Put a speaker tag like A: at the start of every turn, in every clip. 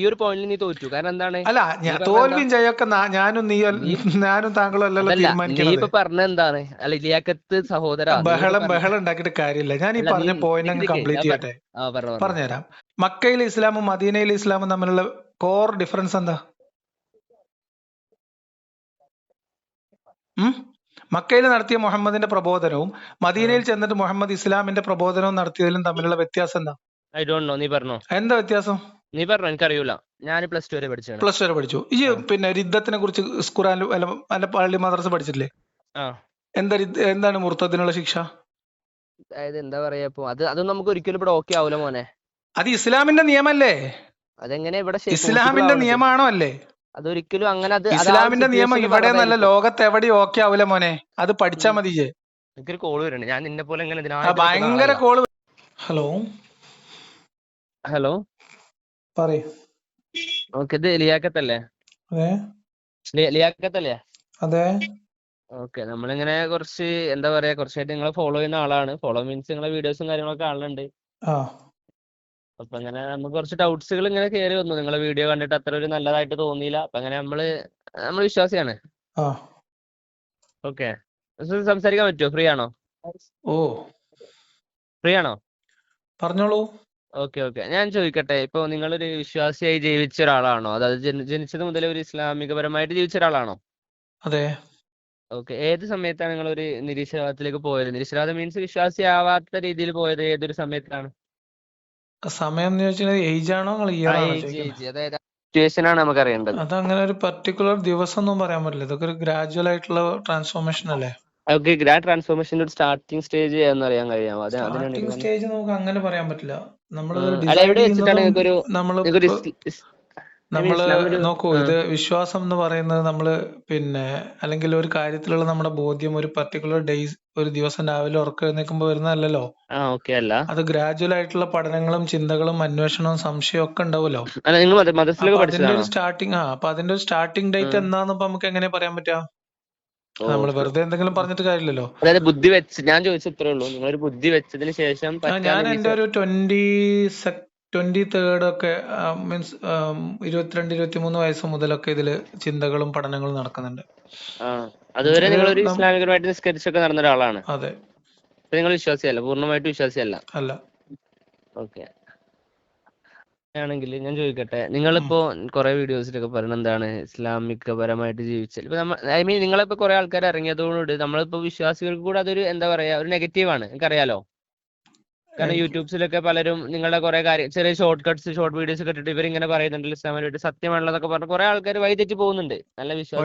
A: ഈ ഒരു പോയിന്റിൽ നീ തോറ്റു. കാരണം എന്താണ്?
B: അല്ല തോൽവിയും ജയൊക്കെ ഞാനും നീ ഞാനും താങ്കളും അല്ലല്ലോ
A: നീ
B: തീരുമാനിക്കുന്നത്
A: ഇപ്പൊ പറഞ്ഞ എന്താണ്? അല്ല ഇലിയാക്കത്ത് സഹോദര
B: ബഹളം ബഹളം ഉണ്ടാക്കിയിട്ട് കാര്യമില്ല. ഞാൻ ഈ പറഞ്ഞ പോയിന്റ് അങ്ങ് കംപ്ലീറ്റ് ചെയ്യട്ടെ. പറഞ്ഞുതരാം. മക്കയിലെ ഇസ്ലാമും മദീനയിലെ ഇസ്ലാമും തമ്മിലുള്ള കോർ ഡിഫറൻസ് എന്താ? മക്കയിൽ നടത്തിയ മുഹമ്മദിന്റെ പ്രബോധനവും മദീനയിൽ ചെന്നിട്ട് മുഹമ്മദ് ഇസ്ലാമിന്റെ പ്രബോധനവും നടത്തിയതിലും തമ്മിലുള്ള വ്യത്യാസം എന്താ?
A: ഐ ഡോണ്ട് നോ നീ പറഞ്ഞോ.
B: എന്താ വ്യത്യാസം?
A: നീ പറഞ്ഞു എനിക്കറിയൂല ഞാൻ പ്ലസ് ടു വരെ പഠിച്ചാണ്
B: പ്ലസ് വരെ പഠിച്ചു. ഈ പിന്നെ യുദ്ധത്തിനെ കുറിച്ച് ഖുറാൻ അല്ല പള്ളി മദ്രസ പഠിച്ചിട്ടില്ലേ എന്താ എന്താണ് മുർത്തത്തിനുള്ള ശിക്ഷ?
A: അതായത് എന്താ പറയാ ഇപ്പൊ അത് അത് നമുക്ക് ഒരിക്കലും ഇവിടെ ഓക്കെ ആവൂല മോനെ.
B: അത് ഇസ്ലാമിന്റെ നിയമല്ലേ?
A: അതെങ്ങനെ ഇവിടെ
B: ഇസ്ലാമിന്റെ? നിയമമാണോ അല്ലേ?
A: അതൊരിക്കലും അങ്ങനെ അത്
B: ഇസ്ലാമിന്റെ നിയമം ഇവിടെ നല്ല ലോകത്ത് എവിടെ ഓക്കെ ആവൂല മോനെ. അത് പഠിച്ചാ മതി.
A: എനിക്കൊരു കോൾ വരുന്നുണ്ട് ഞാൻ നിന്നെ പോലെ
B: ഭയങ്കര കോൾ ഹലോ
A: ഹലോ
B: പറയ്.
A: ഓക്കെ ഇത് ലിയാക്കത്തല്ലേ
B: അതെ.
A: ലിയാക്കത്തല്ലേ
B: അതെ.
A: ഓക്കെ നമ്മളിങ്ങനെ കുറച്ച് എന്താ പറയാ കുറച്ചായിട്ട് നിങ്ങളെ ഫോളോ ചെയ്യുന്ന ആളാണ്. ഫോളോ മീൻസ് നിങ്ങളെ വീഡിയോസും കാര്യങ്ങളൊക്കെ കാണുന്നുണ്ട്. അപ്പൊ അങ്ങനെ നമുക്ക് കുറച്ച് ഡൗട്ട്സുകൾ ഇങ്ങനെ കയറി വന്നു. നിങ്ങളെ വീഡിയോ കണ്ടിട്ട് അത്ര ഒരു നല്ലതായിട്ട് തോന്നിയില്ല. അപ്പൊ അങ്ങനെ നമ്മൾ നമ്മൾ വിശ്വാസിയാണ്. ഓക്കെ. സംസാരിക്കാൻ പറ്റുമോ ഫ്രീ ആണോ?
B: ഓ.
A: ഫ്രീ ആണോ?
B: പറഞ്ഞോളൂ.
A: Okay okay. ഞാൻ ചോദിക്കട്ടെ ഇപ്പൊ നിങ്ങളൊരു വിശ്വാസിയായി ജീവിച്ച ഒരാളാണോ? അതായത് ജനി- ജനിച്ചത് മുതൽ ഒരു ഇസ്ലാമികപരമായിട്ട് ജീവിച്ച ഒരാളാണോ?
B: അതെ.
A: ഓക്കെ. ഏത് സമയത്താണ് നിങ്ങൾ ഒരു നിരീശ്വരവാദത്തിലേക്ക് പോയത്? നിരീശ്വരവാദം മീൻസ് വിശ്വാസിയാവാത്ത രീതിയിൽ പോയത് ഏതൊരു സമയത്താണ്?
B: സമയം എന്ന് ചോദിച്ചാൽ ഏജ് ആണോ നിങ്ങൾ ഇയർ ആണോ
A: ഏജ്
B: ചോദിക്കുന്നത്
A: അതായത് സിറ്റുവേഷൻ ആണ് നമുക്ക് അറിയേണ്ടത്
B: അതങ്ങനെ ഒരു പർട്ടിക്കുലർ ദിവസം ഒന്നും പറയാൻ പറ്റില്ല. ഇതൊക്കെ ഒരു ഗ്രാജുവൽ ആയിട്ടുള്ള ട്രാൻസ്ഫോർമേഷൻ അല്ലേ?
A: ഓക്കെ ഗ്രാൻഡ് ട്രാൻസ്ഫോർമേഷന്റെ ഒരു സ്റ്റാർട്ടിംഗ് സ്റ്റേജ് എന്ന് അറിയാൻ കഴിയാം. അതെ
B: സ്റ്റാർട്ടിംഗ് സ്റ്റേജ് നമുക്ക് അങ്ങനെ പറയാൻ പറ്റില്ല. നമ്മൾ
A: എവിടെ വെച്ചിട്ടാണ് നിങ്ങൾക്കൊരു
B: നമ്മൾ
A: നിങ്ങൾക്കൊരു ഇസ്- ഇസ്- നമ്മൾ
B: നോക്കൂ ഇത് വിശ്വാസം എന്ന് പറയുന്നത് നമ്മൾ പിന്നെ അല്ലെങ്കിൽ ഒരു കാര്യത്തിലുള്ള നമ്മുടെ ബോധ്യം ഒരു പർട്ടിക്കുലർ ഡേയ്സ് ഒരു ദിവസം രാവിലെ ഉറക്കം എഴുന്നേൽക്കുമ്പോൾ വരുന്നതല്ലല്ലോ? അത് ഗ്രാജുവൽ ആയിട്ടുള്ള പഠനങ്ങളും ചിന്തകളും അന്വേഷണവും സംശയവും ഒക്കെ ഉണ്ടാവുമല്ലോ? അതിന്റെ ഒരു സ്റ്റാർട്ടിങ് ആ അപ്പൊ അതിന്റെ ഒരു സ്റ്റാർട്ടിംഗ് ഡേറ്റ്. എന്താന്ന് നമുക്ക് എങ്ങനെ പറയാൻ പറ്റാ നമ്മൾ വെറുതെ എന്തെങ്കിലും പറഞ്ഞിട്ട് കാര്യമില്ലല്ലോ.
A: അതായത് ബുദ്ധി വെച്ച് ഞാൻ ചോദിച്ചത് ഇത്രേ ഉള്ളൂ. ഒരു ബുദ്ധി വെച്ചതിന് ശേഷം
B: ഞാൻ എന്റെ ഒരു ട്വന്റി ട്വന്റി തേർഡ് ഒക്കെ മീൻസ് ഇരുപത്തിരണ്ട് ഇരുപത്തിമൂന്ന് വയസ്സ് മുതലൊക്കെ ഇതിൽ ചിന്തകളും പഠനങ്ങളും നടക്കുന്നുണ്ട്.
A: അതുവരെ നിങ്ങൾ ഒരു ഇസ്ലാമികമായിട്ട് നിസ്കരിച്ചൊക്കെ നടന്ന ഒരാളാണ്.
B: അതെ.
A: നിങ്ങൾ വിശ്വാസിയല്ല പൂർണമായിട്ട് വിശ്വാസിയല്ല.
B: അല്ല.
A: ഓക്കെ. ആണെങ്കിൽ ഞാൻ ചോദിക്കട്ടെ നിങ്ങളിപ്പോ കുറെ വീഡിയോസിലൊക്കെ പറയുന്നത് എന്താണ്? ഇസ്ലാമികപരമായിട്ട് ജീവിച്ചാൽ ഇപ്പൊ നമ്മ ഐ മീൻ നിങ്ങളിപ്പോ കുറെ ആൾക്കാർ ഇറങ്ങിയതോടുകൂടി നമ്മളിപ്പോ വിശ്വാസികൾക്ക് കൂടെ അതൊരു എന്താ പറയാ ഒരു നെഗറ്റീവ് ആണ് എനിക്കറിയാലോ? കാരണം യൂട്യൂബ്സിലൊക്കെ പലരും നിങ്ങളുടെ കുറെ കാര്യം ചെറിയ ഷോർട്ട് കട്ട്സ് ഷോർട്ട് വീഡിയോസ് ഒക്കെ ഇട്ടിട്ട് ഇവരിങ്ങനെ പറയുന്നുണ്ട് ഇസ്ലാമിനായിട്ട് സത്യമാണുള്ളതൊക്കെ പറഞ്ഞ് കുറെ ആൾക്കാർ വഴിതെറ്റി പോകുന്നുണ്ട്. നല്ല വിശ്വാസം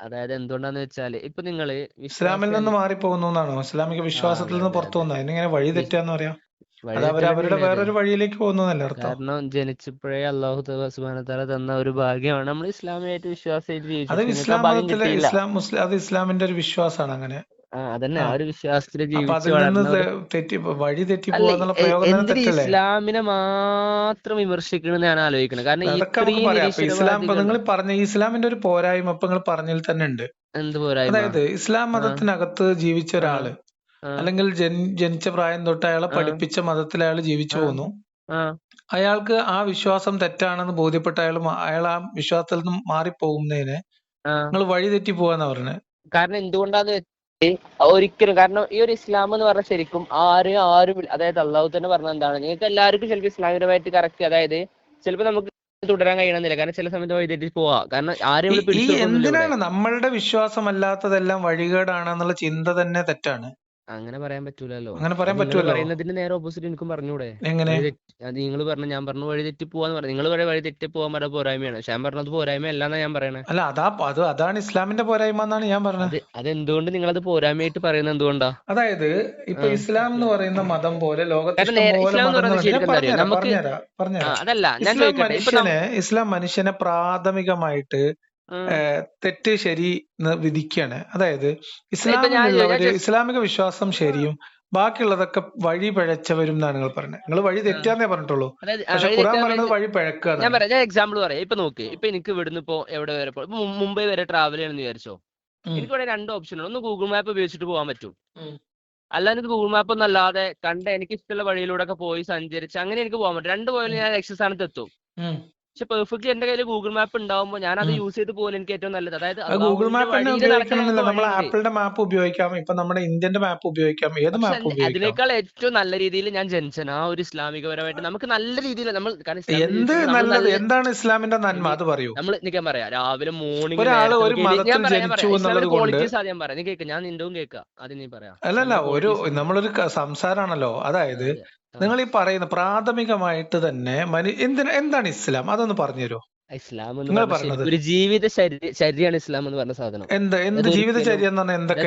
A: അതായത് എന്തുകൊണ്ടാന്ന് വെച്ചാൽ ഇപ്പൊ നിങ്ങൾ
B: ഇസ്ലാമിൽ നിന്ന് മാറിപ്പോകുന്നു എന്നാണോ? ഇസ്ലാമിക വിശ്വാസത്തിൽ നിന്ന് പുറത്തു വന്ന അതിനെങ്ങനെ വഴി തെറ്റാന്ന് പറയാം? അവരുടെ? വേറൊരു വഴിയിലേക്ക് പോകുന്നതല്ലേ
A: കാരണം ജനിച്ചപ്പോഴേ അള്ളാഹു സുബാനത്താല തന്ന ഒരു ഭാഗ്യമാണ്. നമ്മൾ ഇസ്ലാമിയായിട്ട് വിശ്വാസമായിട്ട്
B: അത് ഇസ്ലാം ഇസ്ലാം മുസ്ലിം അത് ഇസ്ലാമിന്റെ ഒരു വിശ്വാസമാണ് അങ്ങനെ.
A: അതന്നെ.
B: ആ.
A: ഒരു വിശ്വാസത്തിൽ ജീവിച്ചു
B: വഴി തെറ്റി
A: എന്തിന് ഇസ്ലാമിനെ മാത്രം വിമർശിക്കണം ഞാൻ ആലോചിക്കുന്നത് കാരണം
B: ഇസ്ലാം നിങ്ങൾ പറഞ്ഞ ഇസ്ലാമിന്റെ ഒരു പോരായ്മ ഇപ്പൊ നിങ്ങൾ പറഞ്ഞതിൽ തന്നെ ഉണ്ട്.
A: എന്ത് പോരായ്മ?
B: അതായത് ഇസ്ലാം മതത്തിനകത്ത് ജീവിച്ച
A: ഒരാൾ
B: അല്ലെങ്കിൽ ജനിച്ച പ്രായം തൊട്ട് അയാളെ പഠിപ്പിച്ച മതത്തിൽ അയാൾ ജീവിച്ചു. പോന്നു. അയാൾക്ക് ആ വിശ്വാസം തെറ്റാണെന്ന് ബോധ്യപ്പെട്ട അയാൾ അയാൾ ആ വിശ്വാസത്തിൽ നിന്ന് മാറിപ്പോകുന്നതിന്. നിങ്ങൾ വഴി തെറ്റി പോവാന്നാ പറഞ്ഞു.
A: കാരണം എന്തുകൊണ്ടാന്ന് ഒരിക്കലും കാരണം ഈ ഒരു ഇസ്ലാം എന്ന് പറഞ്ഞാൽ ശരിക്കും ആരും ആരും അതായത് അള്ളാഹു തന്നെ പറഞ്ഞ എന്താണ് നിങ്ങൾക്ക് എല്ലാവർക്കും ചിലപ്പോൾ ഇസ്ലാമികമായിട്ട് കറക്റ്റ് അതായത് ചിലപ്പോൾ നമുക്ക് തുടരാൻ കഴിയണമെന്നില്ല കാരണം ചില സമയത്ത് വഴി തെറ്റി പോവാ. കാരണം ആരും.
B: എന്തിനാണ് നമ്മളുടെ വിശ്വാസമല്ലാത്തതെല്ലാം വഴികേടാണെന്നുള്ള ചിന്ത തന്നെ തെറ്റാണ്.
A: അങ്ങനെ പറയാൻ പറ്റൂലല്ലോ.
B: അങ്ങനെ പറയാൻ
A: നിങ്ങൾ
B: പറ്റുമല്ലോ
A: പറയുന്നതിന് നേരെ ഓപ്പോസിറ്റ് എനിക്കും പറഞ്ഞൂടെ
B: എങ്ങനെ?
A: നിങ്ങൾ പറഞ്ഞു ഞാൻ പറഞ്ഞു വഴി തെറ്റി പോവാന്ന് പറഞ്ഞു നിങ്ങൾ വഴി വഴി തെറ്റി പോവാൻ പറഞ്ഞ പോരായ്മയാണ്. പക്ഷെ ഞാൻ പറഞ്ഞത് പോരായ്മ അല്ലാന്നാ ഞാൻ പറയണേ.
B: അല്ല അതാ അത് അതാണ് ഇസ്ലാമിന്റെ പോരായ്മ എന്നാണ് ഞാൻ പറഞ്ഞത്
A: അത് അതെന്തുകൊണ്ട് അത് പോരായ്മയായിട്ട് പറയുന്നത് എന്തുകൊണ്ടാ?
B: അതായത് ഇപ്പൊ ഇസ്ലാം എന്ന് പറയുന്ന മതം പോലെ ലോകത്തെ
A: അതല്ല ഞാൻ
B: ഇസ്ലാം മനുഷ്യനെ പ്രാഥമികമായിട്ട് തെറ്റ് ശരി എന്ന് വിധിക്കുകയാണ് അതായത്
A: ഇസ്ലാമിക
B: ഇസ്ലാമിലുള്ളവര് ഇസ്ലാമിക വിശ്വാസം ശരിയും ബാക്കിയുള്ളതൊക്കെ വഴി പിഴച്ചവരും എന്നാണ് നിങ്ങൾ പറഞ്ഞത്. നിങ്ങൾ വഴി തെറ്റാന്നേ പറഞ്ഞിട്ടുള്ളൂ. പക്ഷെ ഖുറാൻ പറയുന്നത് വഴി പിഴക്കുക
A: ഞാൻ പറയാം ഞാൻ എക്സാമ്പിൾ പറയാം. ഇപ്പൊ നോക്ക് ഇപ്പൊ എനിക്ക് ഇവിടുന്ന് ഇപ്പോ എവിടെ വരെ പോ ഇപ്പൊ മുംബൈ വരെ ട്രാവൽ ചെയ്യണമെന്ന് വിചാരിച്ചോ? എനിക്ക് ഇവിടെ രണ്ട് ഓപ്ഷൻ ഉണ്ട്. ഒന്ന് ഗൂഗിൾ മാപ്പ് ഉപയോഗിച്ചിട്ട് പോകാൻ പറ്റും.
B: അല്ല
A: അല്ലാതെ ഗൂഗിൾ മാപ്പ് ഒന്നും അല്ലാതെ കണ്ട എനിക്ക് ഇഷ്ടമുള്ള വഴിയിലൂടെ ഒക്കെ പോയി സഞ്ചരിച്ച് അങ്ങനെ എനിക്ക് പോകാൻ പറ്റും. രണ്ട് പോയാലും ഞാൻ ലക്ഷ്യസ്ഥാനത്ത് എത്തും. പക്ഷെ പെർഫെക്റ്റ്ലി എന്റെ കയ്യിൽ ഗൂഗിൾ മാപ്പ് ഉണ്ടാവുമ്പോൾ ഞാൻ അത് യൂസ് ചെയ്ത് പോലെ എനിക്ക് ഏറ്റവും നല്ലത്. അതായത്
B: ഗൂഗിൾ മാപ്പ് ഉപയോഗിക്കണമെന്നില്ല. നമ്മൾ ആപ്പിളിന്റെ മാപ്പ് ഉപയോഗിക്കാം. ഇപ്പൊ നമ്മുടെ ഇന്ത്യന്റെ മാപ്പ് ഉപയോഗിക്കാം. ഏത് മാപ്പ്
A: അതിനേക്കാൾ ഏറ്റവും നല്ല രീതിയിൽ ഞാൻ ജനിച്ചൻ ആ ഒരു ഇസ്ലാമികപരമായിട്ട് നമുക്ക് നല്ല രീതിയിൽ നമ്മൾ
B: എന്ത് നല്ലത്? എന്താണ് ഇസ്ലാമിന്റെ നന്മ? അത് പറയൂ.
A: നമ്മൾ നിക്കാൻ പറയാം. രാവിലെ മോർണിംഗ്
B: ഒരാൾ ഒരു
A: ഞാൻ
B: മതത്തിൽ
A: ഞാൻ
B: ജനിച്ചു എന്നുള്ളത് കൊണ്ട്
A: ക്വാളിറ്റീസ് പറയാം. നീ കേൾക്കാം ഞാൻ നിന്റെ കേൾക്കാം അത് നീ പറയാം.
B: അല്ലല്ല ഒരു നമ്മളൊരു സംസാരമാണല്ലോ അതായത്. നിങ്ങൾ ഈ പറയുന്ന പ്രാഥമികമായിട്ട് തന്നെ മനു എന്തിനാ എന്താണ് ഇസ്ലാം? അതൊന്ന് പറഞ്ഞുതരോ
A: ഇസ്ലാം എന്ന്
B: പറഞ്ഞത്.
A: ഒരു ജീവിത ശരിയാണ് ഇസ്ലാം എന്ന് പറഞ്ഞ സാധനം.
B: എന്താ എന്ത് ജീവിതചര്യ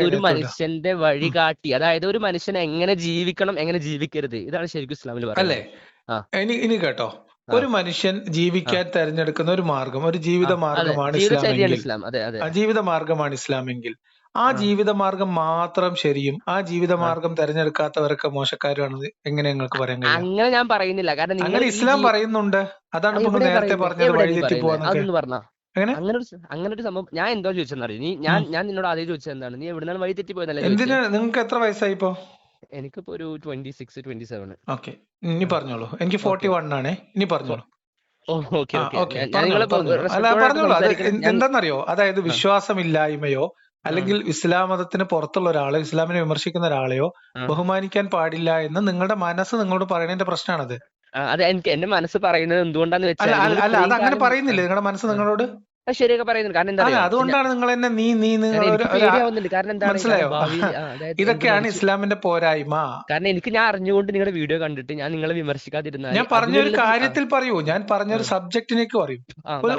A: ഒരു മനുഷ്യന്റെ വഴി കാട്ടി അതായത് ഒരു മനുഷ്യൻ എങ്ങനെ ജീവിക്കണം എങ്ങനെ ജീവിക്കരുത് ഇതാണ് ശരിക്കും ഇസ്ലാമിൽ
B: അല്ലേ. ഇനി ഇനി കേട്ടോ. ഒരു മനുഷ്യൻ ജീവിക്കാൻ തെരഞ്ഞെടുക്കുന്ന ഒരു മാർഗം ഒരു ജീവിത മാർഗമാണ്
A: ഇസ്ലാം. അതെ അതെ.
B: ആ ജീവിത മാർഗമാണ് ഇസ്ലാമെങ്കിൽ. ആ
A: ജീവിതമാർഗം
B: ജീവിത മാർഗം മാത്രം ശരിയും ആ ജീവിതമാർഗം തെരഞ്ഞെടുക്കാത്തവരൊക്കെ മോശക്കാരുമാണ് എങ്ങനെ നിങ്ങൾക്ക് പറയാൻ കഴിയും?
A: അങ്ങനെ ഞാൻ പറയുന്നില്ല. കാരണം നിങ്ങൾ
B: അങ്ങനെ ഇസ്ലാം പറയുന്നുണ്ട്. അതാണ് ഇപ്പൊ നേരത്തെ? പറഞ്ഞത് വഴിതെറ്റി? പോവാന്നൊക്കെ?
A: അങ്ങനെ ഒരു അങ്ങനെ ഒരു സംഭവം. ഞാൻ എന്തോ ചോദിച്ചെന്നറിയോ നീ ഞാൻ ഞാൻ നിന്നോട് ആദ്യം ചോദിച്ചത് എന്താണ്? നീ എവിടുന്നാണ് വഴി തെറ്റി പോയെന്നല്ലേ
B: എന്തിനാ? നിങ്ങൾക്ക് എത്ര വയസ്സായി ഇപ്പോ?
A: എനിക്കിപ്പോ ഒരു twenty six twenty seven
B: okay. ഇനി പറഞ്ഞോളൂ. എനിക്ക് ഫോർട്ടി വൺ ആണേ. ഇനി പറഞ്ഞോളൂ. അത് അതായത് വിശ്വാസമില്ലായ്മയോ അല്ലെങ്കിൽ ഇസ്ലാം മതത്തിന് പുറത്തുള്ള ഒരാളെ ഇസ്ലാമിനെ വിമർശിക്കുന്ന ഒരാളെയോ ബഹുമാനിക്കാൻ പാടില്ല എന്ന് നിങ്ങളുടെ മനസ്സ് നിങ്ങളോട് പറയുന്നതിന്റെ പ്രശ്നമാണത്.
A: അത് എനിക്ക് എന്റെ മനസ്സ് പറയുന്നത് എന്തുകൊണ്ടാന്ന് വെച്ചാൽ
B: അല്ല അത് അങ്ങനെ പറയുന്നില്ലേ? നിങ്ങളുടെ മനസ്സ് നിങ്ങളോട്?
A: അത് ശരിയൊക്കെ പറയുന്നുണ്ട്. കാരണം എന്താ
B: അല്ല അതുകൊണ്ടാണ് നിങ്ങൾ തന്നെ നീ നീ
A: കാരണം എന്താണ്
B: ഇതൊക്കെയാണ് ഇസ്ലാമിന്റെ പോരായ്മ.
A: കാരണം എനിക്ക് ഞാൻ അറിഞ്ഞുകൊണ്ട് നിങ്ങളുടെ വീഡിയോ കണ്ടിട്ട് ഞാൻ നിങ്ങളെ വിമർശിക്കാതിരുന്ന
B: ഞാൻ പറഞ്ഞൊരു കാര്യത്തിൽ പറയൂ. ഞാൻ പറഞ്ഞൊരു. സബ്ജക്റ്റിലേക്ക് പറയും.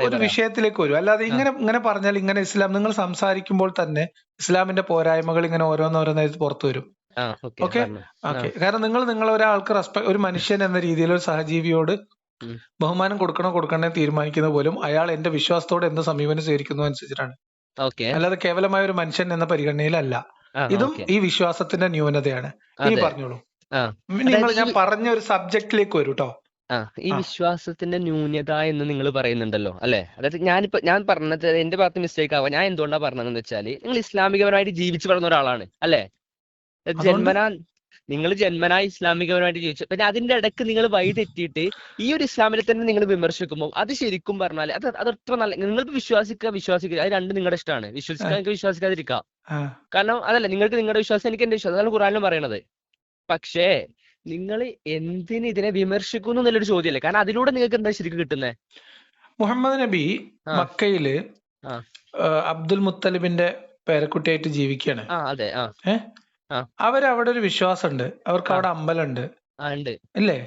B: ഒരു. വിഷയത്തിലേക്ക് വരും. അല്ലാതെ ഇങ്ങനെ ഇങ്ങനെ പറഞ്ഞാൽ ഇങ്ങനെ ഇസ്ലാം നിങ്ങൾ സംസാരിക്കുമ്പോൾ തന്നെ ഇസ്ലാമിന്റെ പോരായ്മകൾ ഇങ്ങനെ ഓരോന്നോരോന്നായിട്ട് പുറത്തു വരും.
A: ഓക്കെ
B: ഓക്കേ, കാരണം നിങ്ങൾ നിങ്ങൾ ഒരാൾക്ക് റെസ്പെക്ട് ഒരു മനുഷ്യൻ എന്ന രീതിയിൽ ഒരു സഹജീവിയോട്. ബഹുമാനം കൊടുക്കണോ കൊടുക്കണേ തീരുമാനിക്കുന്ന പോലും അയാൾ എന്റെ വിശ്വാസത്തോടെ എന്ത് സമീപനം സ്വീകരിക്കുന്നു അനുസരിച്ചിട്ടാണ്.
A: ഓക്കേ.
B: അല്ലാതെ കേവലമായ ഒരു മനുഷ്യൻ എന്ന പരിഗണനയിലല്ല. ഇതും ഈ വിശ്വാസത്തിന്റെ ന്യൂനതയാണ്. ഇനി. പറഞ്ഞോളൂ. നിങ്ങൾ ഞാൻ
A: ഈ-
B: പറഞ്ഞ ഒരു സബ്ജക്റ്റിലേക്ക് വരൂ കേട്ടോ
A: ഈ വിശ്വാസത്തിന്റെ ന്യൂനത എന്ന് നിങ്ങൾ പറയുന്നുണ്ടല്ലോ അല്ലെ? അതായത് ഞാനിപ്പോ ഞാൻ പറഞ്ഞത് എന്റെ ഭാഗത്ത് മിസ്റ്റേക്ക് ആവാം ഞാൻ എന്തുകൊണ്ടാ പറഞ്ഞതെന്ന് വെച്ചാൽ നിങ്ങൾ ഇസ്ലാമികപരമായിട്ട് ജീവിച്ചു വളർന്ന ഒരാളാണ് അല്ലെ? ജന്മനാ നിങ്ങൾ ജന്മനാ ഇസ്ലാമികപരമായിട്ട് ജീവിച്ചു. പിന്നെ അതിന്റെ ഇടയ്ക്ക് നിങ്ങൾ വഴി തെറ്റിയിട്ട് ഈ ഒരു ഇസ്ലാമിനെ തന്നെ നിങ്ങൾ വിമർശിക്കുമ്പോൾ അത് ശരിക്കും പറഞ്ഞാൽ അത് അത് അത്ര നല്ല നിങ്ങൾക്ക് വിശ്വാസിക്കുക വിശ്വാസിക്കുക അത് രണ്ട് നിങ്ങളുടെ ഇഷ്ടമാണ് വിശ്വസിക്കാൻ നിങ്ങൾക്ക് വിശ്വാസിക്കാതിരിക്കാം. കാരണം അതല്ല നിങ്ങൾക്ക് നിങ്ങളുടെ വിശ്വാസം എനിക്ക് എന്റെ വിശ്വാസം അതാണ് ഖുറാനിലും പറയണത്. പക്ഷേ നിങ്ങൾ എന്തിന് ഇതിനെ വിമർശിക്കുന്നു എന്നുള്ളൊരു ചോദ്യമല്ലേ കാരണം അതിലൂടെ നിങ്ങൾക്ക് എന്താ ശരിക്കും കിട്ടുന്നത്
B: മുഹമ്മദ് നബി മക്കയിൽ അബ്ദുൽ മുത്തലിബിന്റെ പേരക്കുട്ടിയായിട്ട് ജീവിക്കുകയാണ് അവരവിടെ ഒരു വിശ്വാസമുണ്ട് അവർക്ക്. അവിടെ അമ്പലമുണ്ട് അല്ലേ.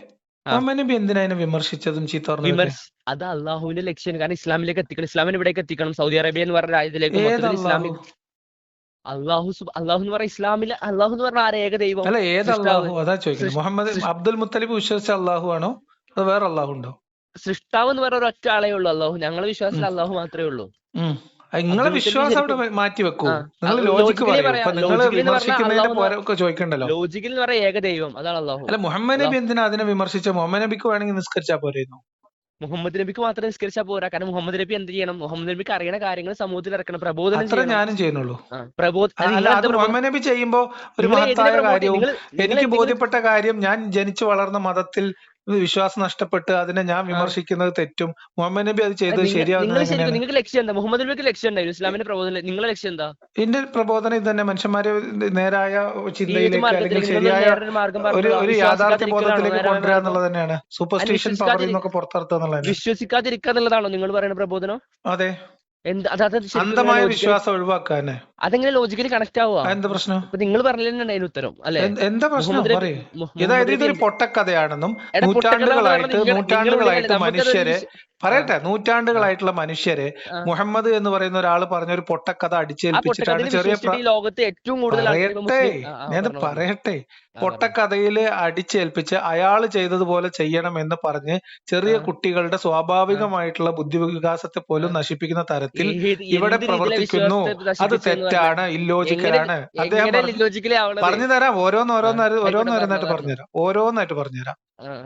B: മുഹമ്മദ് നബി എന്തിനാ അതിനെ വിമർശിച്ചതും ചീത്ത പറഞ്ഞതും
A: അത് അള്ളാഹുവിന്റെ ലക്ഷ്യം കാരണം ഇസ്ലാമിലേക്ക് എത്തിക്കണം. ഇസ്ലാമിന് ഇവിടേക്ക് എത്തിക്കണം. സൗദി അറേബ്യ എന്ന് പറഞ്ഞ രാജ്യത്തിലേക്ക്
B: അള്ളാഹു?
A: ഇസ്ലാമിക് അള്ളാഹു അള്ളാഹു എന്ന് പറഞ്ഞ ഇസ്ലാമിലെ അള്ളാഹു എന്ന് പറഞ്ഞ ആരേക ദൈവം
B: അല്ല ഏത്. അള്ളാഹു? അതാ ചോദിക്കുന്നത്. മുഹമ്മദ് അബ്ദുൽ മുത്തലിബ് വിശ്വസിച്ച അള്ളാഹു ആണോ? അത് വേറെ അള്ളാഹു ഉണ്ടോ?
A: സൃഷ്ടാവ് എന്ന് പറഞ്ഞ ഒരൊറ്റ ആളേ ഉള്ളൂ അള്ളാഹു. ഞങ്ങളെ വിശ്വാസത്തിൽ. അള്ളാഹു മാത്രമേ ഉള്ളൂ.
B: നിങ്ങളെ വിശ്വാസം അവിടെ മാറ്റി വെക്കൂ. നിങ്ങൾ ലോജിക്ക് നിങ്ങൾ വിമർശിക്കുന്നതിന്റെ ചോദിക്കണ്ടല്ലോ.
A: ലോജിക്കൽ എന്ന് പറഞ്ഞ ഏക അതാണ് അള്ളാഹു.
B: അല്ല മുഹമ്മദ് നബി എന്തിനാ അതിനെ വിമർശിച്ച? മുഹമ്മദ് നബിക്ക് വേണമെങ്കിൽ നിസ്കരിച്ചാ പോരായിരുന്നു
A: മുഹമ്മദ് നബിക്ക് മാത്രം നിസ്കരിച്ചാ പോരാ. കാരണം മുഹമ്മദ് നബി എന്ത് ചെയ്യണം? മുഹമ്മദ് നബിക്ക് അറിയണ കാര്യങ്ങൾ സമൂഹത്തിൽ ഇറക്കണം പ്രബോധനം
B: അത്ര ഞാനും ചെയ്യുന്നുള്ളൂ. മുഹമ്മദ് നബി ചെയ്യുമ്പോ ഒരു മഹത്തായ കാര്യവും എനിക്ക് ബോധ്യപ്പെട്ട കാര്യം ഞാൻ ജനിച്ചു വളർന്ന മതത്തിൽ വിശ്വാസം നഷ്ടപ്പെട്ട് അതിനെ ഞാൻ വിമർശിക്കുന്നത് തെറ്റും. മുഹമ്മദ് നബി അത് ചെയ്തത് ശരിയാവുന്നത്
A: നിങ്ങൾക്ക് ലക്ഷ്യം എന്താ? മുഹമ്മദ് നബിക്ക് ലക്ഷ്യം ഉണ്ടായിരുന്നു ഇസ്ലാമിന്റെ പ്രബോധനം ലക്ഷ്യം എന്താ?
B: എന്റെ പ്രബോധനം ഇത് തന്നെ. മനുഷ്യന്മാരെ നേരായ ചിന്തയിലേക്ക് അല്ലെങ്കിൽ ശരിയായ ഒരു ഒരു യാഥാർത്ഥ്യ ബോധത്തിലേക്ക് കൊണ്ടുവരിക? എന്നുള്ളത് തന്നെയാണ്. സൂപ്പർസ്റ്റിഷൻ പവറിൽ നിന്നൊക്കെ പുറത്തിറക്കുക എന്നുള്ളതാണ്
A: വിശ്വസിക്കാതിരിക്കുക എന്നുള്ളതാണോ നിങ്ങൾ പറയുന്ന പ്രബോധനം?
B: അതെ. അന്ധമായ വിശ്വാസം ഒഴിവാക്കാനെ.
A: അതെങ്ങനെ ലോജിക്കലി കണക്ട് ആവുക
B: എന്താ പ്രശ്നം?
A: നിങ്ങൾ പറഞ്ഞില്ലേ ഉത്തരം അല്ലെ?
B: എന്താ പ്രശ്നം?
A: അതായത്
B: ഇതൊരു പൊട്ടക്കഥയാണെന്നും നൂറ്റാണ്ടുകളായിട്ട് നൂറ്റാണ്ടുകളായിട്ട് മനുഷ്യരെ പറയട്ടെ നൂറ്റാണ്ടുകളായിട്ടുള്ള മനുഷ്യരെ മുഹമ്മദ് എന്ന് പറയുന്ന ഒരാൾ പറഞ്ഞ ഒരു പൊട്ടക്കഥ അടിച്ചേൽപ്പിച്ചിട്ടാണ് ചെറിയ
A: ലോകത്ത് ഏറ്റവും കൂടുതൽ
B: പറയട്ടെ ഞാൻ. പറയട്ടെ. പൊട്ടക്കഥയിൽ അടിച്ചേൽപ്പിച്ച് അയാൾ ചെയ്തതുപോലെ ചെയ്യണം എന്ന് പറഞ്ഞ് ചെറിയ കുട്ടികളുടെ സ്വാഭാവികമായിട്ടുള്ള ബുദ്ധിവികാസത്തെ പോലും നശിപ്പിക്കുന്ന തരത്തിൽ ഇവിടെ പ്രവർത്തിക്കുന്നു. അത്
A: നശിപ്പിച്ചു
B: തെറ്റാണ് ഇല്ലോജിക്കലാണ്
A: ആണ്
B: അദ്ദേഹം പറഞ്ഞു? തരാം ഓരോന്ന് ഓരോന്ന്
A: ആയിക്കോട്ടെ,
B: ഓരോന്നോരോന്നായിട്ട്
A: പറഞ്ഞോ,
B: പറഞ്ഞുതരാം. ഓരോന്നായിട്ട് പറഞ്ഞുതരാം.